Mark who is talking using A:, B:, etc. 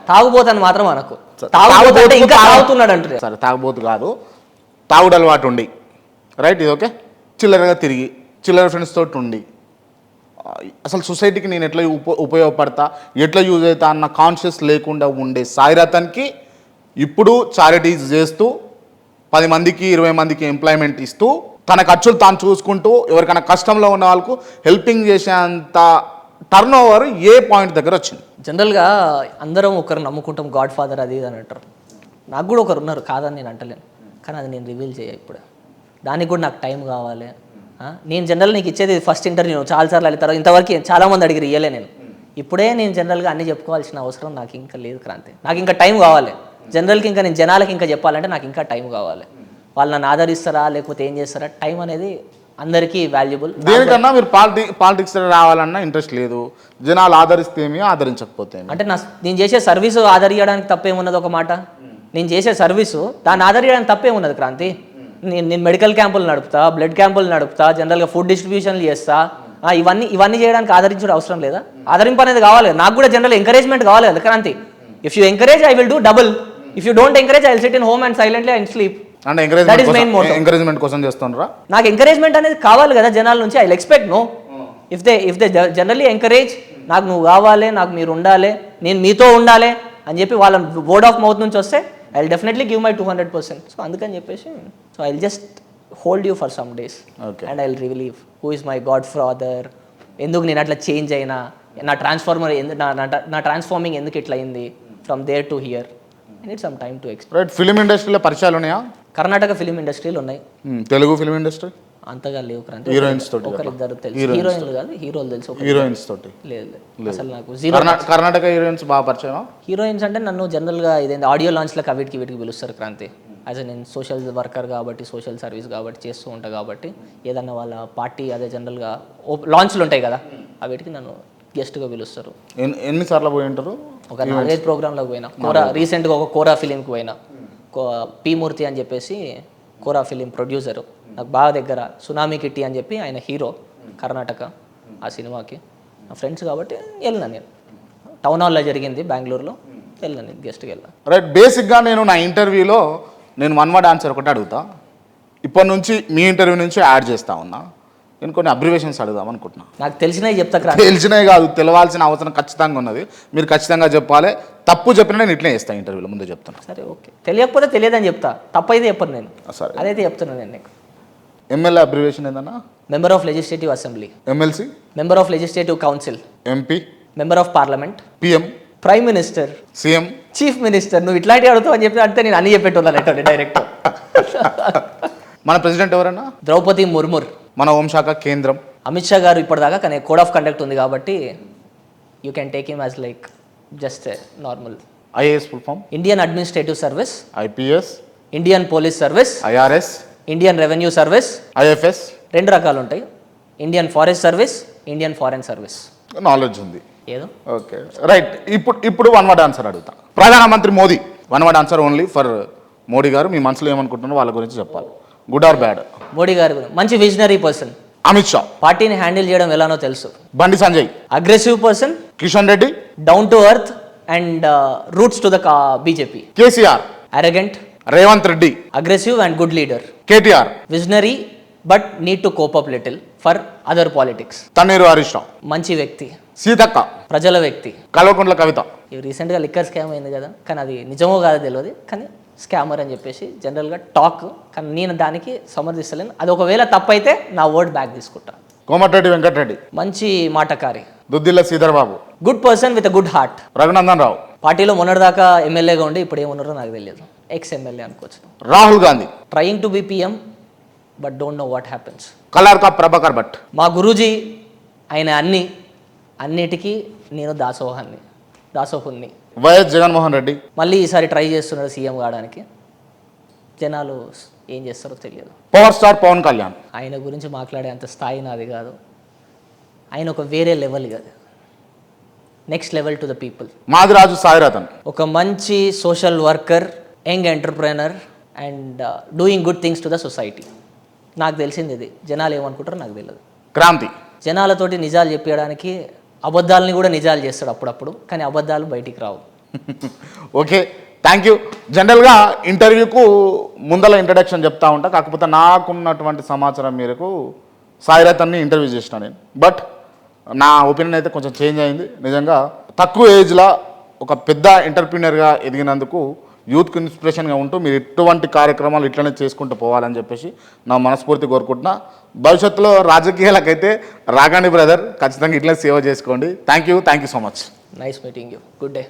A: తాగుబోతని మాత్రం అనకు. తాగుబోతు అంటే ఇంకా
B: తాగు-
A: తాగుతున్నాడు అంటారు
B: సరే తాగుబోతు కాదు. తాగుడు అలవాటు ఉండి రైట్ ఇది ఓకే? చిల్లరగా తిరిగి చిల్లర ఫ్రెండ్స్ తోటి ఉండి అసలు సొసైటీకి నేను ఎట్లా ఉప ఉపయోగపడతా ఎట్లా యూజ్ అవుతా అన్న కాన్షియస్ లేకుండా ఉండే సాయిరతన్కి ఇప్పుడు చారిటీస్ చేస్తూ పది మందికి ఇరవై మందికి ఎంప్లాయ్మెంట్ ఇస్తూ తన ఖర్చులు తాను చూసుకుంటూ ఎవరికైనా కష్టంలో ఉన్న వాళ్ళకు హెల్పింగ్ చేసేంత టర్న్ ఓవర్ ఏ పాయింట్ దగ్గర వచ్చింది?
A: జనరల్గా అందరం ఒకరు నమ్ముకుంటాం గాడ్ ఫాదర్ అది ఇది అని అంటారు. నాకు కూడా ఒకరు ఉన్నారు కాదని నేను అంటలేను. కానీ అది నేను రివీల్ చేయ ఇప్పుడు. దానికి కూడా నాకు టైం కావాలి. నేను జనరల్ నీకు ఇచ్చేది ఫస్ట్ ఇంటర్వ్యూ చాలాసార్లు వెళ్తారు ఇంతవరకు చాలామంది అడిగిరి ఇయ్యలే నేను. ఇప్పుడే నేను జనరల్గా అన్ని చెప్పుకోవాల్సిన అవసరం నాకు ఇంకా లేదు క్రాంతి. నాకు ఇంకా టైం కావాలి. జనరల్కి ఇంకా నేను జనాలకి ఇంకా చెప్పాలంటే నాకు ఇంకా టైం కావాలి. వాళ్ళు నన్ను ఆదరిస్తారా లేకపోతే ఏం చేస్తారా టైం అనేది అందరికీ వాల్యుబుల్
B: దేనికన్నా మీరు పాలిటి పాలిటిక్స్ రావాలన్నా ఇంట్రెస్ట్ లేదు. జనాలు ఆదరిస్తే ఏమి ఆదరించకపోతే
A: అంటే నా నేను చేసే సర్వీసు ఆదరించడానికి తప్పేమున్నది ఒక మాట? నేను చేసే సర్వీసు దాన్ని ఆదరించడానికి తప్పేమున్నది క్రాంతి? నేను నేను మెడికల్ క్యాంపులు నడుపుతా బ్లడ్ క్యాంపులు నడుపుతా జనరల్గా ఫుడ్ డిస్ట్రిబ్యూషన్లు చేస్తా. ఇవన్నీ ఇవన్నీ చేయడానికి ఆదరించడం అవసరం లేదా? ఆదరింపు అనేది కావాలి. నాకు కూడా జనరల్ ఎంకరేజ్మెంట్ కావాలి కదా Kranti. If you encourage I will do double if you don't encourage I will sit in home and silently and sleep
B: అంటే ఎంకరేజ్మెంట్ కోసం చేస్తుండ్రా?
A: నాకు ఎంకరేజ్మెంట్ అనేది కావాలి కదా జనాల నుంచి I expect no if they if they generally encourage నాకు నువ్వు కావాలి నాకు మీరు ఉండాలి నేను మీతో ఉండాలి అని చెప్పి వాళ్ళ వర్డ్ ఆఫ్ మౌత్ నుంచి వస్తే I will definitely give my two hundred percent so అందుకని చెప్పేసి so I will just hold you for some days. And I will relieve who is my godfather ఎందుకు నేను అట్లా చేంజ్ అయినా? నా ట్రాన్స్ఫార్మర్ ఎందుకు నా ట్రాన్స్ఫార్మింగ్ ఎందుకు ఇట్లా అయింది? From there to here I need some time to explain
B: right film ఇండస్ట్రీలో పరిచయాలు ఉన్నాయా?
A: కర్ణాటక ఫిలిం ఇండస్ట్రీలు ఉన్నాయి.
B: తెలుగు ఫిలిం ఇండస్ట్రీ
A: అంతగా లేవు క్రాంతి
B: Heroines తోటి
A: ఒకరిద్దరు తెలుసు. హీరోయిన్లు కాదు హీరోలు తెలుసు
B: హీరోయిన్స్ తోటి.
A: లేదు అసలు నాకు
B: కర్ణాటక హీరోయిన్స్ బాగా పరిచయమా?
A: హీరోయిన్స్ అంటే నన్ను జనరల్గా ఇదేంటి ఆడియో లాంచ్లకు అవిటికి వీటికి పిలుస్తారు క్రాంతి. యాజ్ నేను సోషల్ వర్కర్ కాబట్టి సోషల్ సర్వీస్ కాబట్టి చేస్తూ ఉంటా కాబట్టి ఏదన్నా వాళ్ళ పార్టీ అదే జనరల్గా లాంచ్లు ఉంటాయి కదా అవిటికి నన్ను గెస్ట్గా పిలుస్తారు.
B: ఎన్ని ఎన్నిసార్లు పోయి ఉంటారు?
A: ఒక నాలుగైదు ప్రోగ్రాంలకు పోయినా. కోరా రీసెంట్గా ఒక కోరా ఫిలింకి పోయినా. కో- పి మూర్తి అని చెప్పేసి కోరా ఫిలిం ప్రొడ్యూసరు. నాకు బాగా దగ్గర సునామీ కిట్టి అని చెప్పి ఆయన హీరో కర్ణాటక ఆ సినిమాకి. నా ఫ్రెండ్స్ కాబట్టి వెళ్ళినా నేను. టౌన్ హాల్లో జరిగింది బెంగళూరులో. వెళ్ళినా నేను గెస్ట్కి వెళ్ళాను.
B: రైట్ బేసిక్గా నేను నా ఇంటర్వ్యూలో నేను వన్ వర్డ్ ఆన్సర్ ఒకటి అడుగుతా. ఇప్పటి నుంచి మీ ఇంటర్వ్యూ నుంచి యాడ్ చేస్తా ఉన్నా. నేను కొన్ని అబ్రివేషన్స్ అడుగుదాం అనుకుంటున్నా.
A: నాకు తెలిసినవి చెప్తా
B: తెలిసినవి కాదు తెలవాల్సిన అవసరం ఖచ్చితంగా ఉన్నది. మీరు ఖచ్చితంగా చెప్పాలి. తప్పు చెప్పినా నేను ఇట్లే చేస్తాను ఇంటర్వ్యూలో ముందే చెప్తున్నా.
A: సరే ఓకే. తెలియకపోతే తెలియదని చెప్తా. తప్పైతే చెప్పను నేను.
B: సరే.
A: అదైతే చెప్తున్నాను నేను నీకు.
B: ఎమ్మెల్యే అబ్రివేషన్ ఏందన్నా?
A: Member of legislative assembly
B: MLC
A: member of legislative council
B: MP
A: member of parliament
B: PM
A: prime minister
B: CM
A: chief minister నువ్వు ఇట్లాంటివి అడుగుతావు అని చెప్పి అంటే నేను అన్ని చెప్పేటోళ్ళని డైరెక్ట్
B: మన ప్రెసిడెంట్ ఎవరన్నా?
A: ద్రౌపది ముర్ముర్
B: మన హోంశాఖ కేంద్రం.
A: అమిత్ షా గారు ఇప్పటిదాకా కానీ కోడ్ ఆఫ్ కండక్ట్ ఉంది కాబట్టి you can take him as like just normal.
B: IAS full form.
A: Indian administrative service.
B: IPS.
A: Indian police service.
B: IRS.
A: Indian revenue service.
B: IFS.
A: రెండు రకాలు ఉంటాయి. Indian forest service Indian foreign service.
B: Knowledge ఉంది.
A: ఏదో.
B: Okay. Right. ఇప్పుడు ఇప్పుడు one word answer అడుగుతా. ప్రధానమంత్రి Modi. One word answer only for Modi garu. మీ మనసులో ఏమనుకుంటున్నారో వాళ్ళ గురించి చెప్పాలి. గుడ్ ఆర్ బ్యాడ్
A: మోడీ గారు. మంచి విజనరీ పర్సన్
B: అమిత్ షా.
A: పార్టీని హ్యాండిల్ చేయడం ఎలానో తెలుసు.
B: Bandi Sanjay.
A: Aggressive person
B: Kishan Reddy.
A: Down to earth and roots to the BJP
B: KCR.
A: Arrogant
B: Revanth Reddy
A: aggressive and good leader
B: KTR.
A: Visionary but need to cope up little for other politics
B: Thanneeru Harish Rao.
A: మంచి వ్యక్తి.
B: సీతక్క.
A: ప్రజల వ్యక్తి.
B: కల్వకుంట్ల కవిత.
A: రీసెంట్గా liquor scam అయింది కదా. కానీ అది నిజమో కాదో తెలియదు కానీ స్కామర్ అని చెప్పేసి జనరల్గా టాక్ కానీ నేను దానికి సమర్థిస్తలేను. అది ఒకవేళ తప్పైతే నా వర్డ్ బ్యాక్ తీసుకుంటా.
B: కోమటిరెడ్డి వెంకటరెడ్డి.
A: మంచి మాటకారి.
B: Duddilla Sridhar Babu
A: good person with a good heart.
B: Raghunandan Rao
A: పార్టీలో మొన్నటిదాకా ఎమ్మెల్యేగా ఉండి ఇప్పుడు ఏమున్నారో నాకు తెలియదు. ఎక్స్ ఎమ్మెల్యే అనుకోవచ్చు.
B: Rahul Gandhi.
A: Trying to be PM but don't know what happens
B: Kalarka Prabhakar Bhat.
A: మా గురూజీ ఆయన అన్ని అన్నిటికీ నేను దాసోహాన్ని దాసోహున్ని
B: వైఎస్ జగన్మోహన్ రెడ్డి.
A: మళ్ళీ ఈసారి ట్రై చేస్తున్నాడు సీఎం కావడానికి. జనాలు ఏం చేస్తారో తెలియదు.
B: Power star Pawan Kalyan.
A: ఆయన గురించి మాట్లాడే అంత స్థాయి నాది కాదు. ఆయన ఒక వేరే లెవెల్ కాదు next level to the people
B: Madiraju Sairathan
A: ఒక మంచి social worker young entrepreneur and doing good things to the society నాకు తెలిసింది ఇది. జనాలు ఏమనుకుంటారో నాకు తెలియదు.
B: క్రాంతి.
A: జనాలతోటి నిజాలు చెప్పడానికి అబద్ధాలని కూడా నిజాలు చేస్తాడు అప్పుడప్పుడు కానీ అబద్ధాలు బయటికి రావు.
B: ఓకే థ్యాంక్ యూ జనరల్గా ఇంటర్వ్యూకు ముందల ఇంట్రడక్షన్ చెప్తా ఉంటా కాకపోతే నాకున్నటువంటి సమాచారం మేరకు సాయిరతన్ని ఇంటర్వ్యూ చేసిన నేను. బట్ నా ఒపీనియన్ అయితే కొంచెం చేంజ్ అయింది. నిజంగా తక్కువ ఏజ్లో ఒక పెద్ద ఎంటర్ప్రీనర్గా ఎదిగినందుకు యూత్కి ఇన్స్పిరేషన్గా ఉంటూ మీరు ఇటువంటి కార్యక్రమాలు ఇట్లనే చేసుకుంటూ పోవాలని చెప్పేసి నా మనస్ఫూర్తి కోరుకుంటున్నా. భవిష్యత్తులో రాజకీయాలకైతే రాగాని బ్రదర్ ఖచ్చితంగా ఇట్లనే సేవ చేసుకోండి. Thank you thank you so much.
A: Nice meeting you good day